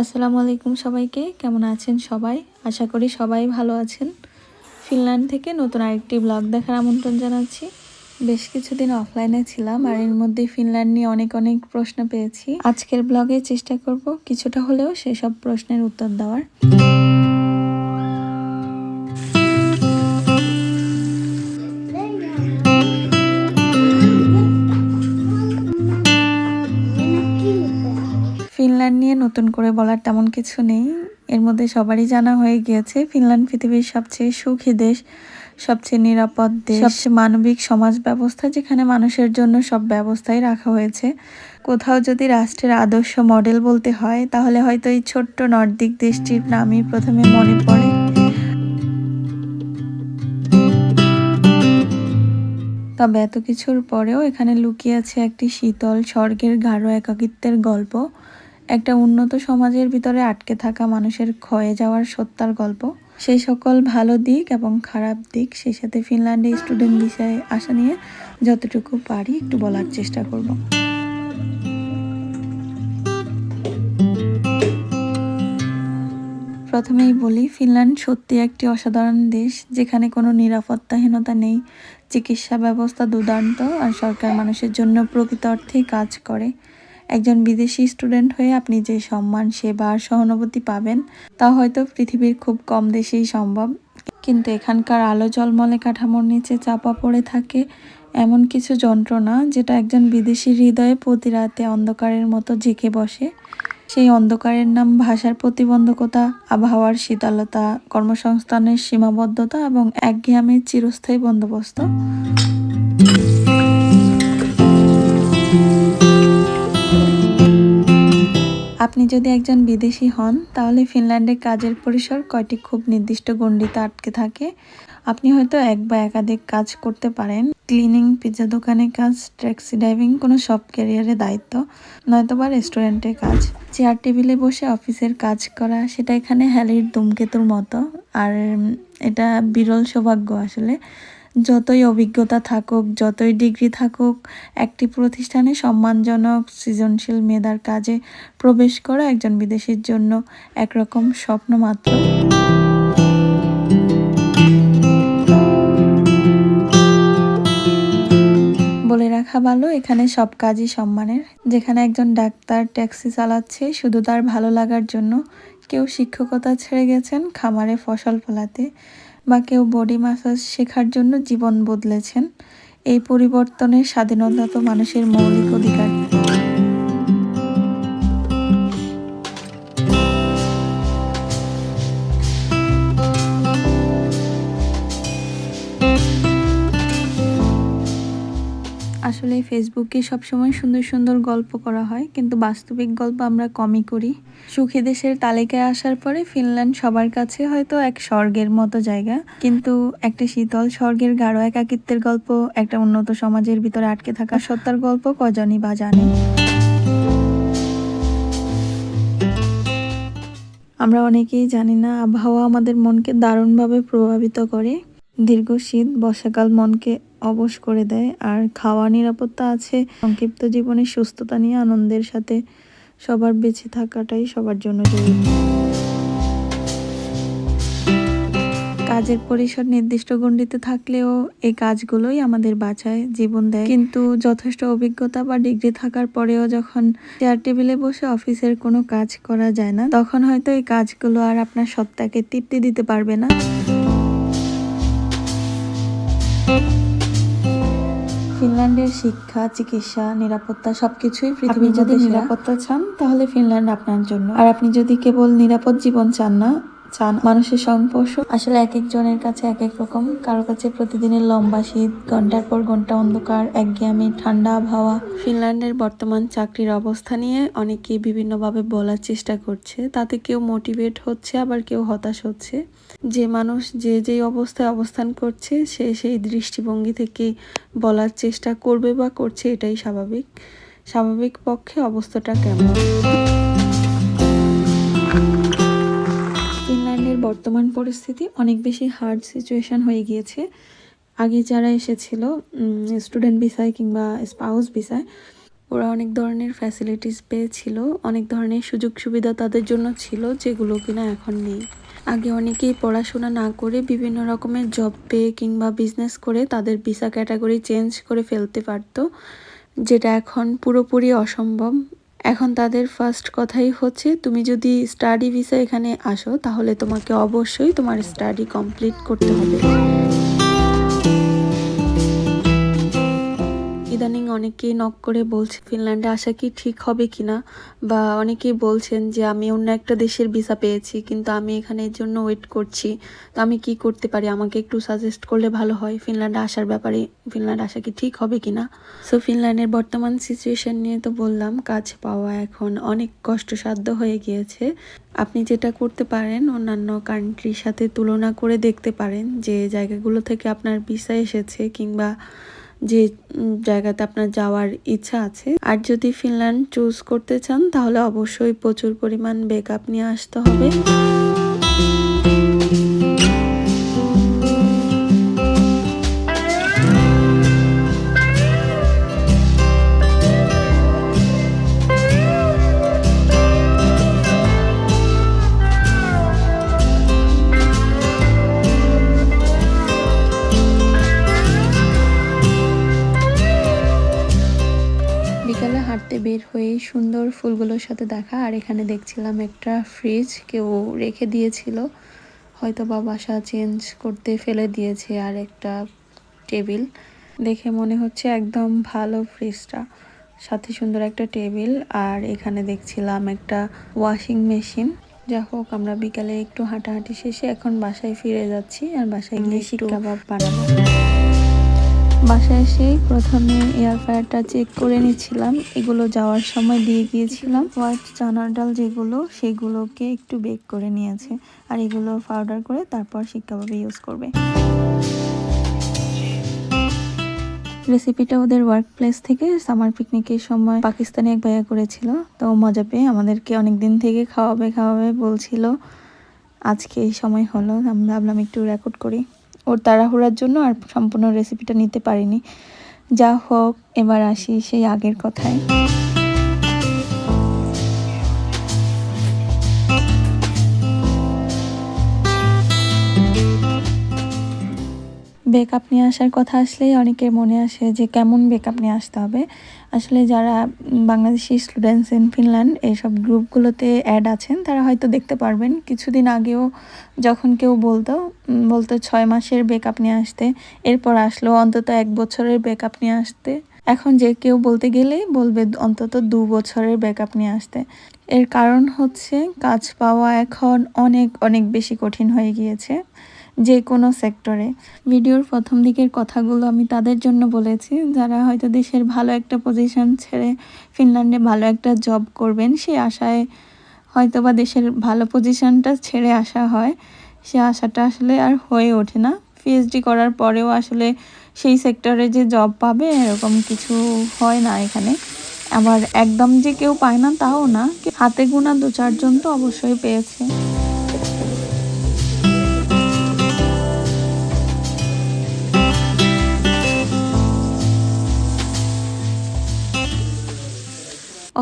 আসসালামু আলাইকুম সবাইকে। কেমন আছেন সবাই? আশা করি সবাই ভালো আছেন। ফিনল্যান্ড থেকে নতুন আরেকটি ব্লগ দেখার আমন্ত্রণ জানাচ্ছি। বেশ কিছুদিন অফলাইনে ছিলাম আর এর মধ্যে ফিনল্যান্ড নিয়ে অনেক অনেক প্রশ্ন পেয়েছি। আজকের ব্লগে চেষ্টা করব কিছুটা হলেও সেসব প্রশ্নের উত্তর দেওয়ার। ফিনল্যান্ড নিয়ে নতুন করে বলার তেমন কিছু নেই। এর মধ্যে সবারই জানা হয়ে গিয়েছে, ফিনল্যান্ড পৃথিবীর সবচেয়ে সুখী দেশ, সবচেয়ে নিরাপদ দেশ, সবচেয়ে মানবিক সমাজ ব্যবস্থা যেখানে মানুষের জন্য সব ব্যবস্থাই রাখা হয়েছে। কোথাও যদি রাষ্ট্রের আদর্শ মডেল বলতে হয়, তাহলে হয়তো এই ছোট্ট নর্দিক দেশটির নামই প্রথমে মনে পড়ে। তবে এত কিছুর পরেও এখানে লুকিয়ে আছে একটি শীতল, স্বর্গের গাঢ় একাকিত্বের গল্প। একটা উন্নত সমাজের ভিতরে আটকে থাকা মানুষের ক্ষয়ে যাওয়ার সত্যার গল্প। সেই সকল ভালো দিক এবং খারাপ দিক সেই সাথে ফিনল্যান্ডে স্টুডেন্ট বিষয়ে আসা নিয়ে যতটুকু পারি একটু বলার চেষ্টা করব। প্রথমেই বলি, ফিনল্যান্ড সত্যি একটি অসাধারণ দেশ যেখানে কোনো নিরাপত্তাহীনতা নেই, চিকিৎসা ব্যবস্থা দুর্দান্ত আর সরকার মানুষের জন্য প্রকৃত অর্থেই কাজ করে। একজন বিদেশি স্টুডেন্ট হয়ে আপনি যে সম্মান, সেবা আর সহানুভূতি পাবেন, তা হয়তো পৃথিবীর খুব কম দেশেই সম্ভব। কিন্তু এখানকার আলো জলমলে কাঠামোর নিচে চাপা পড়ে থাকে এমন কিছু যন্ত্রণা যেটা একজন বিদেশি হৃদয়ে প্রতি রাতে অন্ধকারের মতো ঝেঁকে বসে। সেই অন্ধকারের নাম ভাষার প্রতিবন্ধকতা, আবহাওয়ার শীতলতা, কর্মসংস্থানের সীমাবদ্ধতা এবং একঘেয়ামির চিরস্থায়ী বন্দোবস্ত। আপনি যদি একজন বিদেশি হন, তাহলে ফিনল্যান্ডে কাজের পরিসর কয়টি খুব নির্দিষ্ট গণ্ডিতে আটকে থাকে। আপনি হয়তো এক বা একাধিক কাজ করতে পারেন। ক্লিনিং পিৎজা দোকানে কাজ, ট্যাক্সি ড্রাইভিং, কোনো সব ক্যারিয়ারের দায়িত্ব নয়তো বা রেস্টুরেন্টের কাজ। চেয়ার টেবিলে বসে অফিসের কাজ করা, সেটা এখানে হ্যালির ধূমকেতুর মতো। আর এটা বিরল সৌভাগ্য আসলে। যতই অভিজ্ঞতা থাকুক, যতই ডিগ্রি থাকুক, একটি প্রতিষ্ঠানে সম্মানজনক, সৃজনশীল মেধার কাজে প্রবেশ করা একজন বিদেশির জন্য একরকম স্বপ্ন মাত্র। বলে রাখা ভালো, এখানে সব কাজই সম্মানের। যেখানে একজন ডাক্তার ট্যাক্সি চালাচ্ছে, শুধু তার ভালো লাগার জন্য কেউ শিক্ষকতা ছেড়ে গেছেন, খামারে ফসল ফলাতে। বা কেউ বডি মাসাজ শেখার জন্য জীবন বদলেছেন, এই পরিবর্তনের স্বাধীনতা তো মানুষের মৌলিক অধিকার। আসলে ফেসবুকে সবসময় সুন্দর সুন্দর গল্প করা হয়, কিন্তু বাস্তবিক গল্প আমরা কমই করি। সুখী দেশের তালিকায় আসার পরে ফিনল্যান্ড সবার কাছে হয়তো এক স্বর্গের মতো জায়গা, কিন্তু একটা শীতল স্বর্গের গাঢ় একাকিত্বের গল্প, একটা উন্নত সমাজের ভিতরে আটকে থাকা সত্যার গল্প কজনই বা জানে। আমরা অনেকেই জানি না, আবহাওয়া আমাদের মনকে দারুণভাবে প্রভাবিত করে। দীর্ঘ শীত, বর্ষাকাল মনকে অবশ করে দেয়। আর খাওয়া নিরাপত্তা আছে। সংক্ষিপ্ত জীবনের সুস্থতা নিয়ে আনন্দের সাথে সবার বেঁচে থাকাটাই সবার জন্য জরুরি। কাজের পরিসর নির্দিষ্ট গণ্ডিতে থাকলেও এই কাজগুলোই আমাদের বাঁচায়, জীবন দেয়। কিন্তু যথেষ্ট অভিজ্ঞতা বা ডিগ্রি থাকার পরেও যখন চেয়ার টেবিলে বসে অফিসের কোনো কাজ করা যায় না, তখন হয়তো এই কাজগুলো আর আপনার সত্তাকে তৃপ্তি দিতে পারবে না। ফিনল্যান্ডের শিক্ষা চিকিৎসা নিরাপত্তা সবকিছুই পৃথিবীর যদি নিরাপত্তা চান তাহলে ফিনল্যান্ড আপনার জন্য। আর আপনি যদি কেবল নিরাপদ জীবন চান না চান। মানুষের সংস্পর্শ আসলে এক একজনের কাছে এক এক রকম কারও কাছে প্রতিদিনের লম্বা শীত, ঘণ্টার পর ঘণ্টা অন্ধকার, একঘেয়ামি, ঠান্ডা আবহাওয়া ফিনল্যান্ডের বর্তমান চাকরির অবস্থা নিয়ে অনেকেই বিভিন্নভাবে বলার চেষ্টা করছে। তাতে কেউ মোটিভেট হচ্ছে, আবার কেউ হতাশ হচ্ছে। যে মানুষ যে যেই অবস্থায় অবস্থান করছে, সে সেই দৃষ্টিভঙ্গি থেকে বলার চেষ্টা করবে বা করছে, এটাই স্বাভাবিক। স্বাভাবিক পক্ষে অবস্থাটা কেমন? বর্তমান পরিস্থিতি অনেক বেশি হার্ড সিচুয়েশন হয়ে গিয়েছে। আগে যারা এসেছিল স্টুডেন্ট ভিসায় কিংবা স্পাউস ভিসায় ওরা অনেক ধরনের ফ্যাসিলিটিস পেয়েছিল, অনেক ধরনের সুযোগ সুবিধা তাদের জন্য ছিল, যেগুলো কিনা এখন নেই। আগে অনেকেই পড়াশোনা না করে বিভিন্ন রকমের জব পেয়ে কিংবা বিজনেস করে তাদের ভিসা ক্যাটাগরি চেঞ্জ করে ফেলতে পারতো, যেটা এখন পুরোপুরি অসম্ভব। এখন তাদের ফার্স্ট কথাই হচ্ছে, তুমি যদি স্টাডি ভিসা এখানে আসো, তাহলে তোমাকে অবশ্যই তোমার স্টাডি কমপ্লিট করতে হবে। ইদানিং অনেকেই নক করে বলছে, ফিনল্যান্ডে আসা কি ঠিক হবে কিনা বা অনেকেই বলছেন যে, আমি অন্য একটা দেশের ভিসা পেয়েছি, কিন্তু আমি এখানে এর জন্য ওয়েট করছি। তো আমি কি করতে পারি? আমাকে একটু সাজেস্ট করলে ভালো হয় ফিনল্যান্ডে আসার ব্যাপারে। ফিনল্যান্ড আসা কি ঠিক হবে কিনা সো ফিনল্যান্ডের বর্তমান সিচুয়েশন নিয়ে তো বললাম, কাজ পাওয়া এখন অনেক কষ্টসাধ্য হয়ে গিয়েছে। আপনি যেটা করতে পারেন, অন্যান্য কান্ট্রির সাথে তুলনা করে দেখতে পারেন যে, জায়গাগুলো থেকে আপনার ভিসা এসেছে কিংবা যে জায়গাতে আপনার যাওয়ার ইচ্ছা আছে। আর যদি ফিনল্যান্ড চুজ করতে চান, তাহলে অবশ্যই প্রচুর পরিমাণ বেকআপ নিয়ে আসতে হবে। সুন্দর ফুলগুলোর সাথে দেখা। আর এখানে দেখছিলাম একটা ফ্রিজ কেউ রেখে দিয়েছিল। হয়তো বা বাসা চেঞ্জ করতে ফেলে দিয়েছে আর একটা টেবিল দেখে মনে হচ্ছে একদম ভালো ফ্রিজটা সাথে সুন্দর একটা টেবিল আর এখানে দেখছিলাম একটা ওয়াশিং মেশিন যা হোক আমরা বিকালে একটু হাঁটাহাঁটি শেষে এখন বাসায় ফিরে যাচ্ছি। আর বাসায় গিয়ে শিক কাবাব বানাবো। বাসায় এসে প্রথমে এয়ার ফ্রায়ারটা চেক করে নিচ্ছিলাম। এগুলো যাওয়ার সময় দিয়ে গিয়েছিলাম। হোয়াইট চানার ডাল যেগুলো, সেগুলোকে একটু বেক করে নিয়েছে। আর এগুলো পাউডার করে তারপর শিক্ষাভাবে ইউজ করবে। রেসিপিটা ওদের ওয়ার্ক প্লেস থেকে সামার পিকনিকের সময় পাকিস্তানি এক ভাইয়া করেছিল। তো মজা পেয়ে আমাদেরকে অনেক দিন থেকে খাওয়াবে খাওয়াবে বলছিল। আজকে এই সময় হলো, আমরা ভাবলাম একটু রেকর্ড করি। ওর তাড়াহুড়ার জন্য আর সম্পূর্ণ রেসিপিটা নিতে পারিনি। যা হোক, এবার আসি সেই আগের কথায়। বেকআপ নিয়ে আসার কথা আসলেই অনেকের মনে আসে যে কেমন বেকআপ নিয়ে আসতে হবে। আসলে যারা বাংলাদেশি স্টুডেন্টস ইন ফিনল্যান্ড এইসব গ্রুপগুলোতে অ্যাড আছেন, তারা হয়তো দেখতে পারবেন। কিছুদিন আগেও যখন কেউ বলতো বলতো ছয় মাসের বেকআপ নিয়ে আসতে, এরপর আসলো অন্তত এক বছরের বেকআপ নিয়ে আসতে। এখন যে কেউ বলতে গেলে বলবে অন্তত দু বছরের ব্যাকআপ নিয়ে আসতে। এর কারণ হচ্ছে কাজ পাওয়া এখন অনেক অনেক বেশি কঠিন হয়ে গিয়েছে। যে কোনো সেক্টরে ভিডিওর প্রথম দিকের কথাগুলো আমি তাদের জন্য বলেছি, যারা হয়তো দেশের ভালো একটা পজিশন ছেড়ে ফিনল্যান্ডে ভালো একটা জব করবেন সেই আশায় হয়তো বা দেশের ভালো পজিশনটা ছেড়ে আসা হয়। সে আশাটা আসলে আর হয়ে ওঠে না। পিএইচডি করার পরেও আসলে সেই সেক্টরে যে জব পাবে, এরকম কিছু হয় না এখানে। আবার একদম যে কেউ পায় না, তাও না। হাতে গোনা দু চারজন তো অবশ্যই পেয়েছে।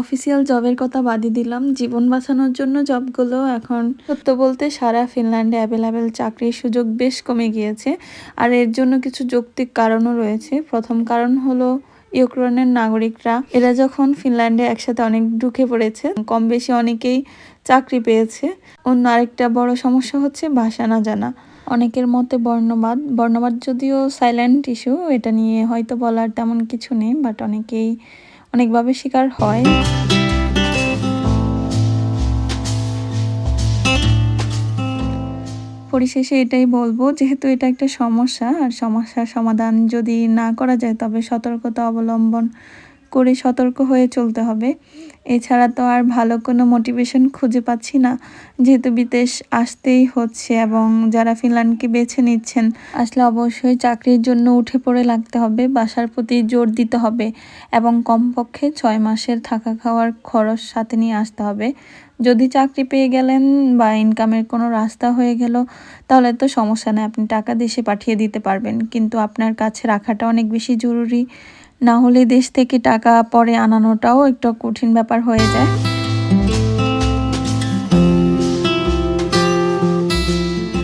অফিসিয়াল জবের কথা বাদই দিলাম। জীবন বাঁচানোর জন্য জবগুলো এখন সত্য বলতে সারা ফিনল্যান্ডে অ্যাভেলেবেল চাকরির সুযোগ বেশ কমে গিয়েছে। আর এর জন্য কিছু যৌক্তিক কারণও রয়েছে। প্রথম কারণ হলো ইউক্রেনের নাগরিকরা। এরা যখন ফিনল্যান্ডে একসাথে অনেক ঢুকে পড়েছে, কম বেশি অনেকেই চাকরি পেয়েছে। অন্য আরেকটা বড় সমস্যা হচ্ছে ভাষা না জানা। অনেকের মতে বর্ণবাদ। বর্ণবাদ যদিও সাইলেন্ট ইস্যু এটা নিয়ে হয়তো বলার তেমন কিছু নেই বাট অনেকেই অনেকভাবে শিকার হয়। পরিশেষে এটাই বলব, যেহেতু এটা একটা সমস্যা, আর সমস্যার সমাধান যদি না করা যায়, তবে সতর্কতা অবলম্বন করে সতর্ক হয়ে চলতে হবে। এছাড়া তো আর ভালো কোনো মোটিভেশন খুঁজে পাচ্ছি না। যেহেতু বিদেশ আসতেই হচ্ছে এবং যারা ফিনল্যান্ডকে বেছে নিচ্ছেন, আসলে অবশ্যই চাকরির জন্য উঠে পড়ে লাগতে হবে, বাসার প্রতি জোর দিতে হবে এবং কমপক্ষে ছয় মাসের থাকা খাওয়ার খরচ সাথে নিয়ে আসতে হবে। যদি চাকরি পেয়ে গেলেন বা ইনকামের কোনো রাস্তা হয়ে গেল, তাহলে তো সমস্যা নেই, আপনি টাকা দেশে পাঠিয়ে দিতে পারবেন। কিন্তু আপনার কাছে রাখাটা অনেক বেশি জরুরি। না হলে দেশ থেকে টাকা পরে আনানোটাও একটা কঠিন ব্যাপার হয়ে যায়।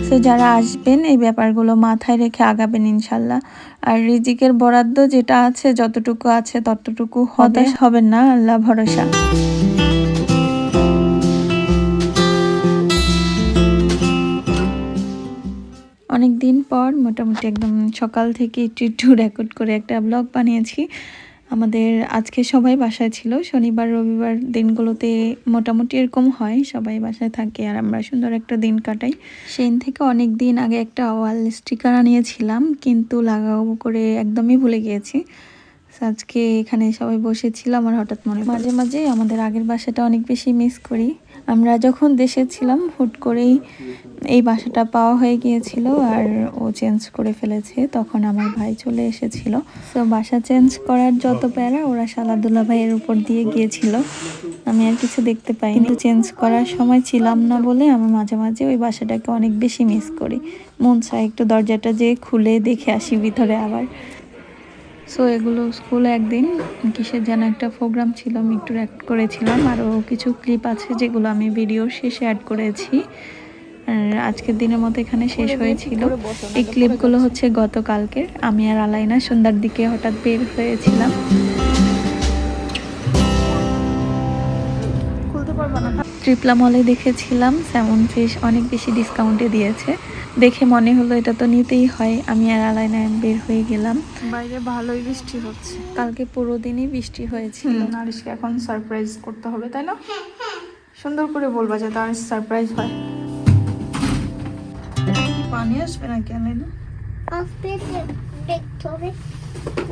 তো যারা আসবেন, এই ব্যাপারগুলো মাথায় রেখে আগাবেন ইনশাল্লাহ। আর রিজিকের বরাদ্দ যেটা আছে, যতটুকু আছে ততটুকু হতাশ হবেন না, আল্লাহ ভরসা। অনেক দিন পর মোটামুটি একদম সকাল থেকে একটু একটু রেকর্ড করে একটা ব্লগ বানিয়েছি। আমাদের আজকে সবাই বাসায় ছিল, শনিবার, রবিবার দিনগুলোতে মোটামুটি এরকম হয়, সবাই বাসায় থাকে আর আমরা সুন্দর একটা দিন কাটাই। সেদিন থেকে অনেক দিন আগে একটা ওয়াল স্টিকার আনিয়েছিলাম, কিন্তু লাগাবো করে একদমই ভুলে গিয়েছি। আজকে এখানে সবাই বসেছিল, আমার হঠাৎ মনে মাঝে মাঝে আমাদের আগের বাসাটা অনেক বেশি মিস করি। আমরা যখন দেশে ছিলাম, হুট করেই এই বাসাটা পাওয়া হয়ে গিয়েছিল আর ও চেঞ্জ করে ফেলেছে। তখন আমার ভাই চলে এসেছিল। তো বাসা চেঞ্জ করার যত প্যারা, ওরা সালাদুল্লাহ ভাইয়ের উপর দিয়ে গিয়েছিল। আমি আর কিছু দেখতে পাই কিন্তু চেঞ্জ করার সময় ছিলাম না বলে আমি মাঝে মাঝে ওই বাসাটাকে অনেক বেশি মিস করি। মন চায় একটু দরজাটা যে খুলে দেখে আসি ভিতরে আবার। সো এগুলো স্কুলে একদিন কিসের যেন একটা প্রোগ্রাম ছিল আমি একটু অ্যাড করেছিলাম আরও কিছু ক্লিপ আছে যেগুলো আমি ভিডিওর শেষে অ্যাড করেছি। আর আজকের দিনের মতো এখানে শেষ হয়েছিল। এই ক্লিপগুলো হচ্ছে গতকালকের। আমি আর আলাইনা সন্ধ্যার দিকে হঠাৎ বের হয়েছিলাম। ট্রিপলা মলে দেখেছিলাম স্যামন ফিশ অনেক বেশি ডিসকাউন্টে দিয়েছে। দেখে মনে হলো এটা তো নিতেই হয় আমি আর আলাইনা বের হয়ে গেলাম। বাইরে ভালোই বৃষ্টি হচ্ছে। কালকে পুরো দিনই বৃষ্টি হয়েছিল। নারিশকে এখন সারপ্রাইজ করতে হবে তাই না? সুন্দর করে বলবা যাতে আর সারপ্রাইজ হয়। পানি আসবে না কেন না আসবে দেখতে হবে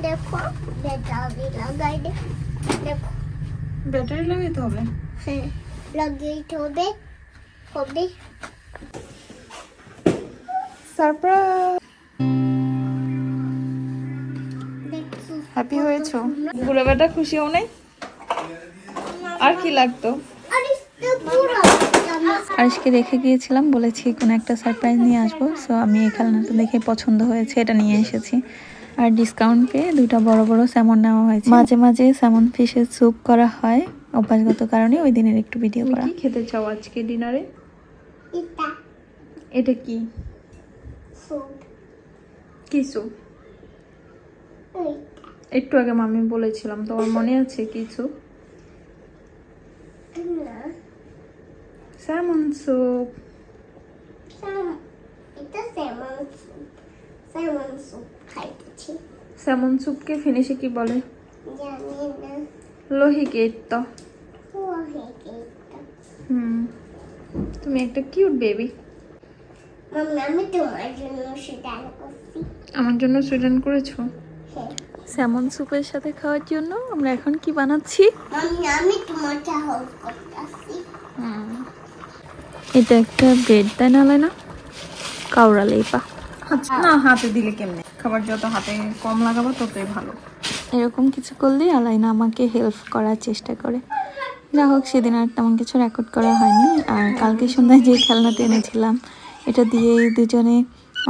দেখো ব্যাটারি লাগাই দে দেখো। ব্যাটারি লাগাইতে হবে? হ্যাঁ। লাগাইতে হবে। হবে। সারপ্রাইজ হ্যাপি হয়েছো? বুড়ো বেটা খুশিও নেই? আর কি লাগতো? আরে তো পুরো আরিশকে রেখে গিয়েছিলাম বলেছি কোনো একটা সারপ্রাইজ নিয়ে আসব। সো আমি এই খেলনাটা দেখে পছন্দ হয়েছে এটা নিয়ে এসেছি। আর ডিসকাউন্ট পেয়ে দুইটা বড় বড় স্যামন নেওয়া হয়েছে। মাঝে মাঝে স্যামন ফিশের স্যুপ করা হয়। অভ্যাসগত কারণে ওই দিনের একটু ভিডিও করা। কি খেতে চাও আজকে ডিনারে এটা। এটা কি? সুপ কি স্যুপ এই একটু আগে মামি বলেছিলাম তোমার মনে আছে কিছু salmon soup salmon soup salmon soup খাইতেছি। স্যামন স্যুপকে ফিনিশে কি বলে? জানি না। লোহি গেট তো হুম। তুমি একটা কিউট বেবি। আমি তোমার জন্য সেটা করছি। আমার জন্য সুইডেন করেছ? হ্যাঁ। স্যামন স্যুপের সাথে খাওয়ার জন্য আমরা এখন কি বানাচ্ছি? আমি তোমারটা হেল্প করতেছি। এটা একটা ব্রেড তাই না না কাউরা লেপা আচ্ছা না হাতে দিলে কেমনে? খাবার যত হাতে কম লাগাবো ততই ভালো। এরকম কিছু করলেই আলাইনা আমাকে হেল্প করার চেষ্টা করে। যা হোক, সেদিন আর তেমন কিছু রেকর্ড করা হয়নি। আর কালকে সন্ধ্যায় যে খেলনাটা এনেছিলাম এটা দিয়ে দুজনে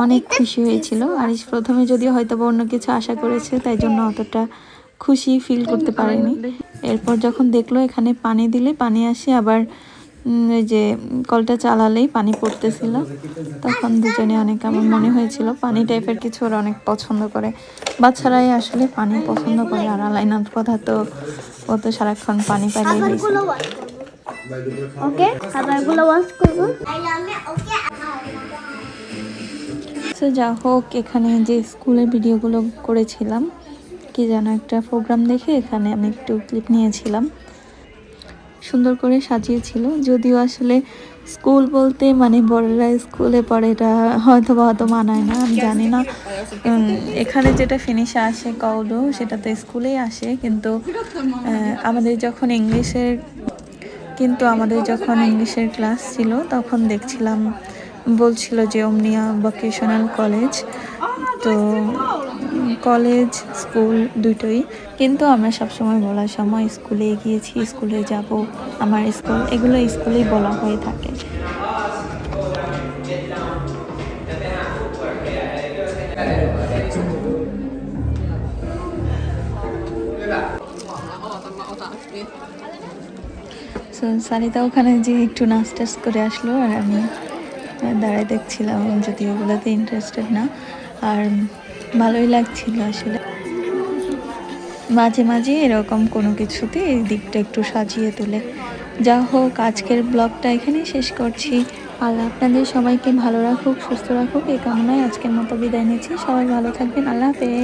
অনেক খুশি হয়েছিল। আর প্রথমে যদিও হয়তো বা অন্য কিছু আশা করেছে, তাই জন্য অতটা খুশি ফিল করতে পারেনি। এরপর যখন দেখল এখানে পানি দিলে, পানি আসে আবার যে কলটা চালালেই পানি পড়তেছিল। তখন দুজনে অনেক আমার মনে হয়েছিল পানি টাইপের কিছু ওরা অনেক পছন্দ করে। বাচ্চারাই আসলে পানি পছন্দ করে আর আলাইনাথ কথা তো ও তো সারাক্ষণ পানি পাইলেই হয়েছে করব। ওকে? খাবারগুলো ওয়াশ করব। সো যা হোক এখানে যে স্কুলের ভিডিওগুলো করেছিলাম কি যেন একটা প্রোগ্রাম দেখে এখানে আমি একটু ক্লিপ নিয়েছিলাম। সুন্দর করে সাজিয়েছিল। যদিও আসলে স্কুল বলতে মানে বড়রা স্কুলে পড়ে এটা হয়তো বা হয়তো মানায় না, আমি জানি না। এখানে যেটা ফিনিশে আসে কৌডো সেটা তো স্কুলেই আসে। কিন্তু আমাদের যখন ইংলিশের, কিন্তু আমাদের যখন ইংলিশের ক্লাস ছিল, তখন দেখছিলাম, বলছিল যে অমনিয়া ভোকেশনাল কলেজ তো কলেজ, স্কুল দুটোই। কিন্তু আমরা সবসময় বলার সময় স্কুলে গিয়েছি, স্কুলে যাব। আমার স্কুল, এগুলো স্কুলেই বলা হয়ে থাকে। সারিতা ওখানে যে একটু নাচ টাচ করে আসলো আর আমি দাঁড়ায় দেখছিলাম যদি ওগুলোতে ইন্টারেস্টেড না। আর ভালোই লাগছিল আসলে। মাঝে মাঝে এরকম কোনো কিছুতে এই দিকটা একটু সাজিয়ে তোলে। যা হোক, আজকের ব্লগটা এখানে শেষ করছি। আল্লাহ আপনাদের সবাইকে ভালো রাখুক, সুস্থ রাখুক। এই কামনায় আজকের মতো বিদায় নিচ্ছি। সবাই ভালো থাকবেন। আল্লাহ হাফেজ।